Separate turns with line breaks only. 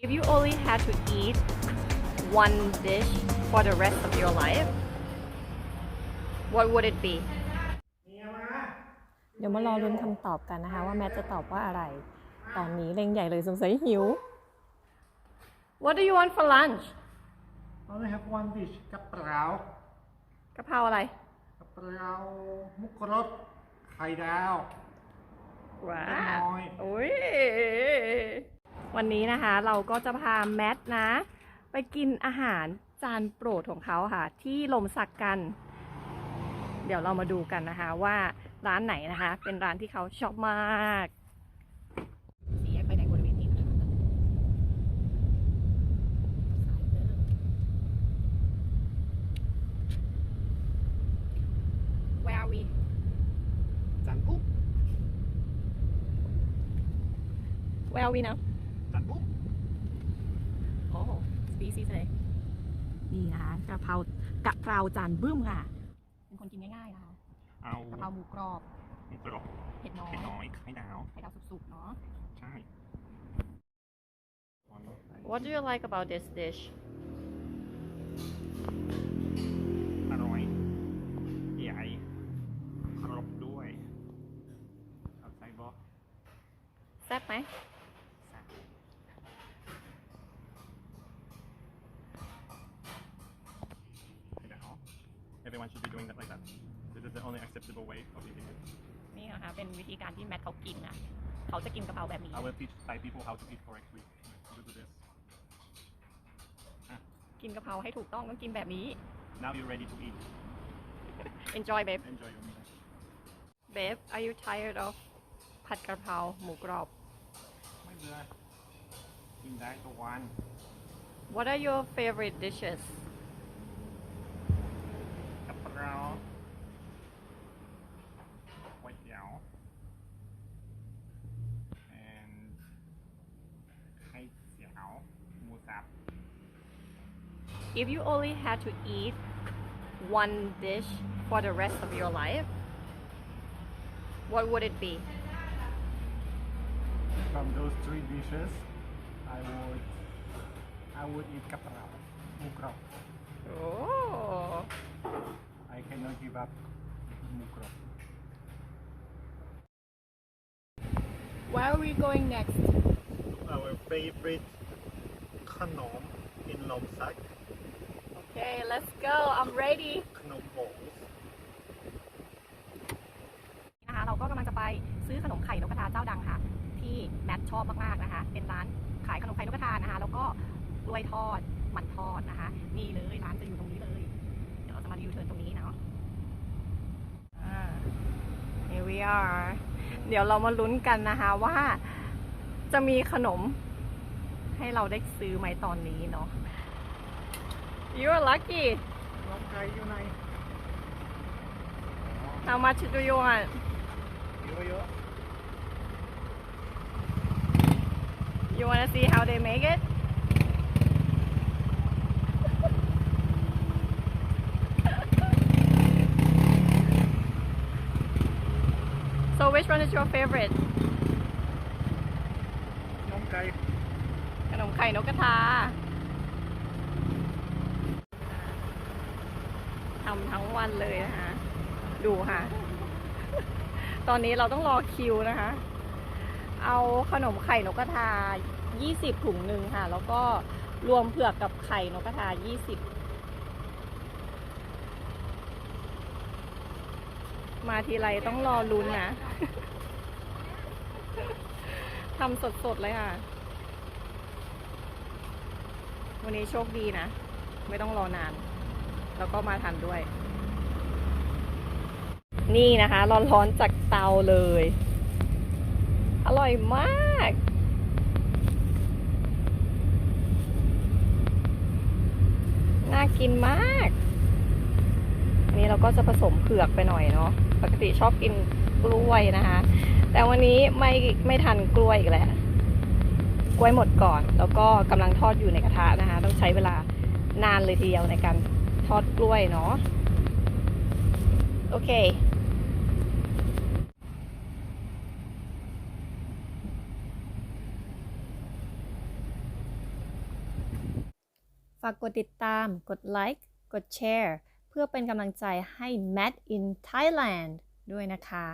If you only had to eat one dish for the rest of your life, what would it be? เดี๋ยวมารอลุ้นคำตอบกันนะคะ ว่าแมทจะตอบว่าอะไร ตอนนี้เล็งใหญ่เลยสงสัยหิว What do you want for lunch
Only have one dish กะเพรากะ
เพราอะไร
กะเพรามุกรสไข่ดาว
ว้า
เล็กน้อย
โอ้ย วันนี้นะคะเราก็จะพาแมทนะ ไปกินอาหารจานโปรดของเขาค่ะ ที่ลมสักกัน เดี๋ยวเรามาดูกันนะคะว่าร้านไหนนะคะ เป็นร้านที่เขาชอบมากสี่แยกไฟแดงบริเวณนี้นะคะ Where are we
จันปุ๊บ
Where are we now
จั นปุ๊บ
โอ้ species เลยนี่นะคะกะเพรากะเพราจานบึ้มค่ะ เป็นคนกินง่ายๆนะคะ
เอา
กะเพราหมูกรอบ
มุกรส
เผ็ดน้อย
ไข่น้อยไข่ดาว
ไข่ดาวสุกๆเนาะ
ใช่
What do you like about this dish
อร่อยใหญ่ครบด้วยเอาใส่บอ
แซ่บไหม
Everyone should be doing that like that This is the only acceptable way of eating it
นี่นะคะเป็นวิธีการที่แมทเขากินนะเขาจะกินกะเพราแบบนี้
I will teach Thai people how to eat correctly Do this
กินกะเพราให้ถูกต้องต้องกินแบบนี้
Now you're ready to eat
enjoy babe
Enjoy your meal
babe are you tired of ผัดกะเพราหมูกรอบ
ไม่เบื่อกินได้ทุกวัน
What are your favorite dishes If you only had to eat one dish for the rest of your life, what would it be?
From those three dishes, I would I would eat kaparao, mukro.
Oh.
I cannot give up mukro.
Where are we going next?
Our favorite ขนม in ลมสัก
Okay let's go I'm ready
ขนมโบง
นะคะเราก็กำลังจะไปซื้อขนมไข่นกกระทาเจ้าดังค่ะ ที่แมทชอบมากๆนะคะ เป็นร้านขายขนมไข่นกกระทานะคะ แล้วก็กล้วยทอดมันทอดนะคะ นี่เลยร้านจะอยู่ตรงนี้เลย เดี๋ยวเราจะมายูเทิร์นตรงนี้เนาะอ่า here we are เดี๋ยวเรามาลุ้นกันนะคะว่าจะมีขนม ให้เราได้ซื้อไหมตอนนี้เนาะ You're lucky
น้องไก่อยู่ไหน
How much do you want
เยอะ
You want to see how they make it? so which one is your favorite?
ๆน้องไก่
ขนมไข่นกกระทาทำทั้งวันเลยนะคะ ดูค่ะ ตอนนี้เราต้องรอคิวนะคะ เอาขนมไข่นกกระทา 20 ถุงหนึ่งค่ะ แล้วก็รวมเผือกกับไข่นกกระทา 20มาทีไรต้องรอลุ้นนะ ทำสดๆเลยค่ะ วันนี้โชคดีนะ ไม่ต้องรอนาน แล้วก็มาทันด้วย นี่นะคะร้อนๆจากเตาเลย อร่อยมาก น่ากินมากนนี้เราก็จะผสมเผือกไปหน่อยเนาะปกติชอบกินกล้วยนะคะ แต่วันนี้ไม่ไม่ทันกล้วยอีกแล้ว กล้วยหมดก่อน แล้วก็กำลังทอดอยู่ในกระทะนะคะ ต้องใช้เวลานานเลยทีเดียวในการทอดกล้วยเนาะโอเค ฝากกดติดตาม กดไลค์ กดแชร์ เพื่อเป็นกำลังใจให้ Matt in Thailand ด้วยนะคะ